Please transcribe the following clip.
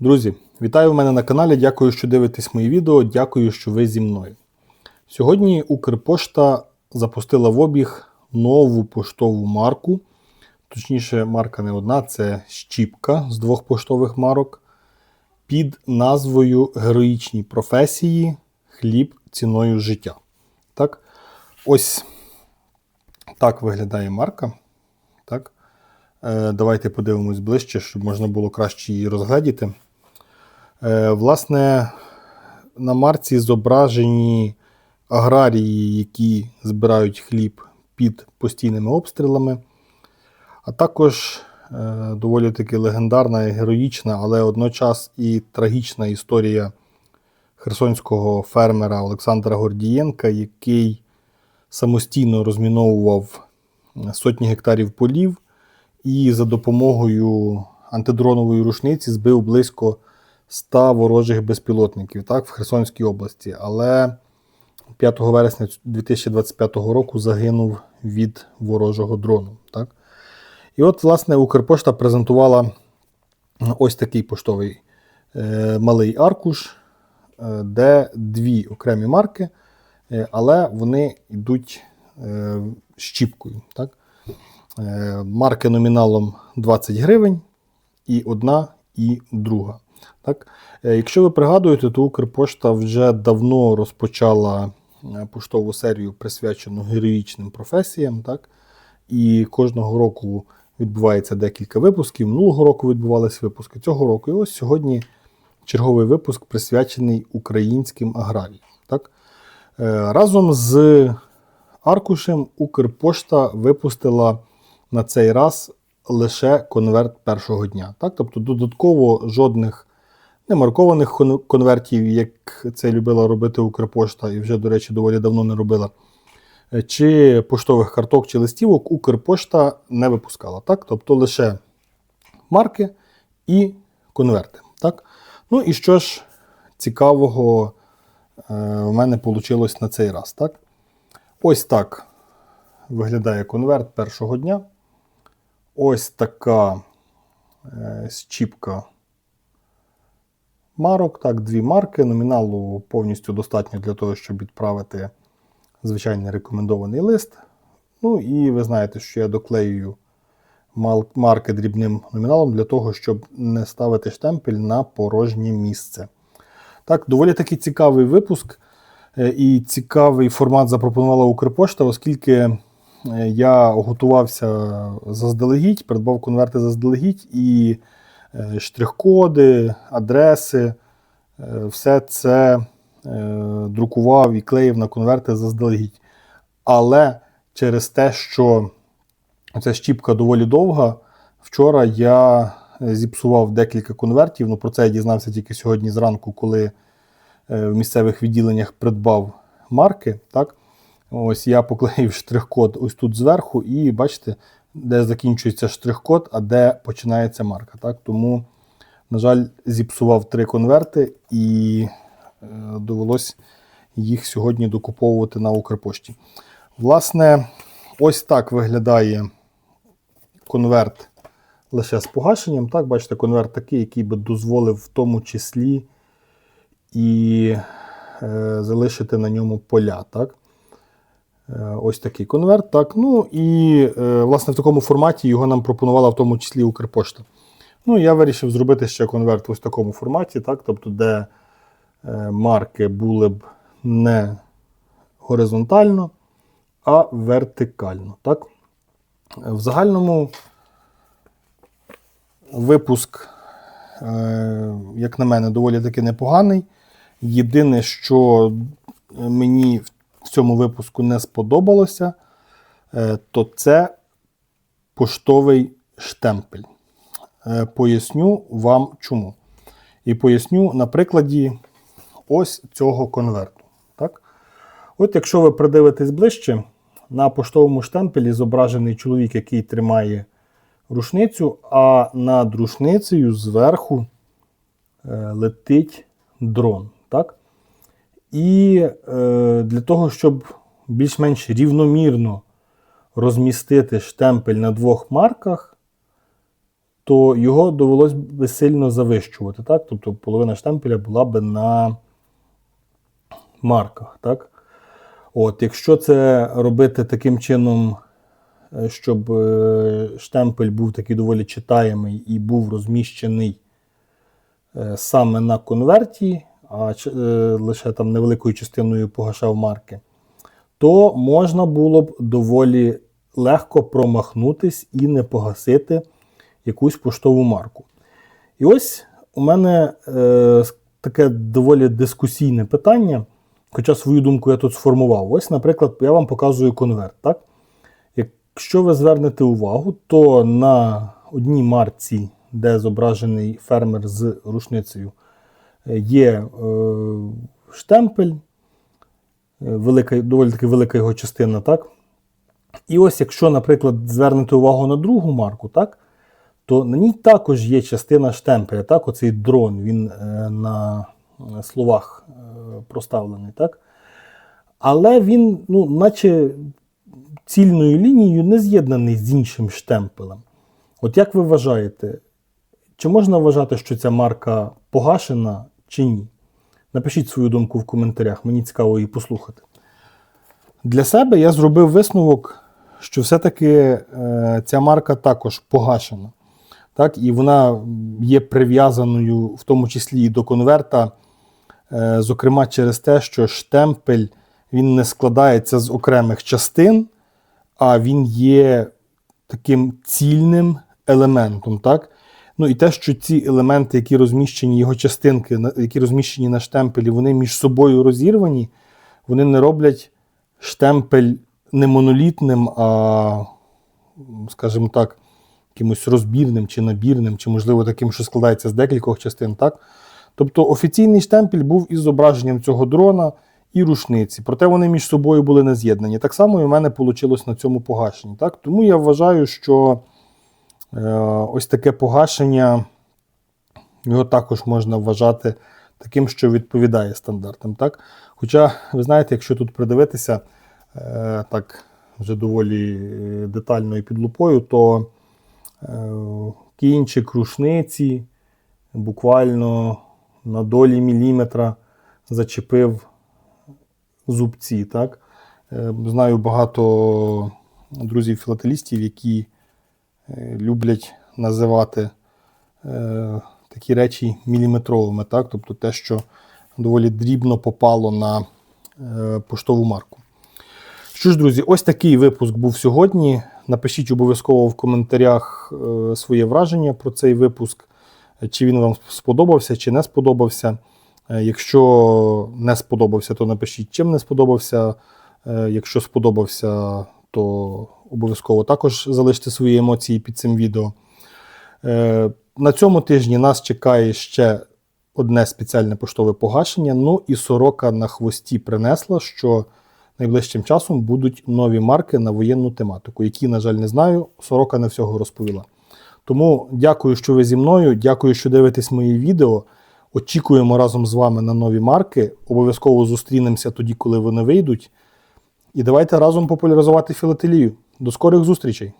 Друзі, вітаю в мене на каналі. Дякую, що дивитесь мої відео. Дякую, що ви зі мною. Сьогодні Укрпошта запустила в обіг нову поштову марку. Точніше, марка не одна, це щіпка з двох поштових марок під назвою Героїчні професії хліб ціною життя. Так? Ось так виглядає марка. Так? Е, Давайте подивимось ближче, щоб можна було краще її розгледіти. Е, Власне, на марці зображені аграрії, які збирають хліб під постійними обстрілами, а також е, доволі таки легендарна і героїчна, але одночас і трагічна історія херсонського фермера Олександра Гордієнка, який самостійно розміновував сотні гектарів полів і за допомогою антидронової рушниці збив близько 100 ворожих безпілотників так, в Херсонській області. Але 5 вересня 2025 року загинув від ворожого дрону. Так. І от, власне, Укрпошта презентувала ось такий поштовий е, малий аркуш, е, де дві окремі марки, е, але вони йдуть е, щіпкою. Так. Е, марки номіналом 20 гривень, і одна, і друга. Так? Е, Якщо ви пригадуєте, то Укрпошта вже давно розпочала е, поштову серію, присвячену героїчним професіям. Так? І кожного року відбувається декілька випусків. Минулого року відбувалися випуски цього року. І ось сьогодні черговий випуск присвячений українським аграріям. Так? Е, Разом з аркушем Укрпошта випустила на цей раз лише конверт першого дня. Так? Тобто додатково жодних немаркованих конвертів, як це любила робити Укрпошта, і вже, до речі, доволі давно не робила. е, Чи поштових карток чи листівок Укрпошта не випускала. Так? Тобто лише марки і конверти. Так? Ну і що ж цікавого в мене вийшло на цей раз. Так? Ось так виглядає конверт першого дня. Ось така е, щіпка марок. Так, дві марки. Номіналу повністю достатньо для того, щоб відправити звичайний рекомендований лист. Ну і ви знаєте, що я доклеюю марки дрібним номіналом для того, щоб не ставити штемпель на порожнє місце. Так, доволі такий цікавий випуск е, і цікавий формат запропонувала Укрпошта, оскільки е, я готувався заздалегідь, придбав конверти заздалегідь і е, штрих-коди, адреси, все це друкував і клеїв на конверти заздалегідь. Але через те, що ця щіпка доволі довга, вчора я зіпсував декілька конвертів. Ну, про це я дізнався тільки сьогодні зранку, коли е, в місцевих відділеннях придбав марки. Так? Ось я поклеїв штрих-код ось тут зверху, і бачите, де закінчується штрих-код, а де починається марка. Так? Тому, на жаль, зіпсував три конверти і е, довелось їх сьогодні докуповувати на Укрпошті. Власне, ось так виглядає конверт лише з погашенням. Так, бачите, конверт такий, який би дозволив в тому числі і е, залишити на ньому поля. Так? Е, ось такий конверт. Так. Ну і е, власне в такому форматі його нам пропонувала в тому числі Укрпошта. Ну, я вирішив зробити ще конверт в такому форматі, так? тобто, де е, марки були б не горизонтально, а вертикально. Так? В загальному випуск, е, як на мене, доволі таки непоганий. Єдине, що мені в цьому випуску не сподобалося, е, то це поштовий штемпель. Е, Поясню вам чому. І поясню на прикладі ось цього конверту. Так? От якщо ви придивитесь ближче, на поштовому штемпелі зображений чоловік, який тримає рушницю, а над рушницею зверху е, летить дрон. Так? І е, для того, щоб більш-менш рівномірно розмістити штемпель на двох марках, то його довелось би сильно завищувати. Так? Тобто половина штемпеля була би на марках. Так? От, якщо це робити таким чином, щоб е, штемпель був такий доволі читаємий і був розміщений е, саме на конверті, а е, лише там невеликою частиною погашав марки, то можна було б доволі легко промахнутись і не погасити якусь поштову марку. І ось у мене е, таке доволі дискусійне питання, хоча свою думку я тут сформував. Ось, наприклад, я вам показую конверт. Так? Якщо ви звернете увагу, то на одній марці, де зображений фермер з рушницею, е, є е, штемпель, е, велика, доволі таки велика його частина, так? І ось, якщо, наприклад, звернете увагу на другу марку, так, то на ній також є частина штемпеля, так, оцей дрон, він на словах проставлений, так? Але він, ну, наче цільною лінією не з'єднаний з іншим штемпелем. От як ви вважаєте, чи можна вважати, що ця марка погашена чи ні? Напишіть свою думку в коментарях, мені цікаво її послухати. Для себе я зробив висновок, що все-таки е, ця марка також погашена. Так? І вона є прив'язаною в тому числі і до конверта, е, зокрема через те, що штемпель він не складається з окремих частин, а він є таким цільним елементом. Так? Ну і те, що ці елементи, які розміщені, його частинки, які розміщені на штемпелі, вони між собою розірвані, вони не роблять штемпель не монолітним, а, скажімо так, якимось розбірним чи набірним, чи, можливо, таким, що складається з декількох частин. Так? Тобто офіційний штемпель був із зображенням цього дрона і рушниці, проте вони між собою були не з'єднані. Так само і в мене вийшло на цьому погашенні. Так? Тому я вважаю, що е, ось таке погашення його також можна вважати таким, що відповідає стандартам. Так? Хоча, ви знаєте, якщо тут придивитися е, так вже доволі е, детально і під лупою, то е, кінчик рушниці буквально на долі міліметра зачепив зубці. Так? Е, Знаю багато друзів-філателістів, які е, люблять називати е, такі речі міліметровими, так? тобто те, що доволі дрібно попало на поштову марку. Що ж, друзі, ось такий випуск був сьогодні. Напишіть обов'язково в коментарях своє враження про цей випуск, чи він вам сподобався, чи не сподобався. Е, Якщо не сподобався, то напишіть, чим не сподобався. Е, Якщо сподобався, то обов'язково також залиште свої емоції під цим відео. Е, На цьому тижні нас чекає ще одне спеціальне поштове погашення. Ну і сорока на хвості принесла, що найближчим часом будуть нові марки на воєнну тематику, які, на жаль, не знаю. Сорока не всього розповіла. Тому дякую, що ви зі мною. Дякую, що дивитесь мої відео. Очікуємо разом з вами на нові марки. Обов'язково зустрінемося тоді, коли вони вийдуть. І давайте разом популяризувати філателію. До скорих зустрічей!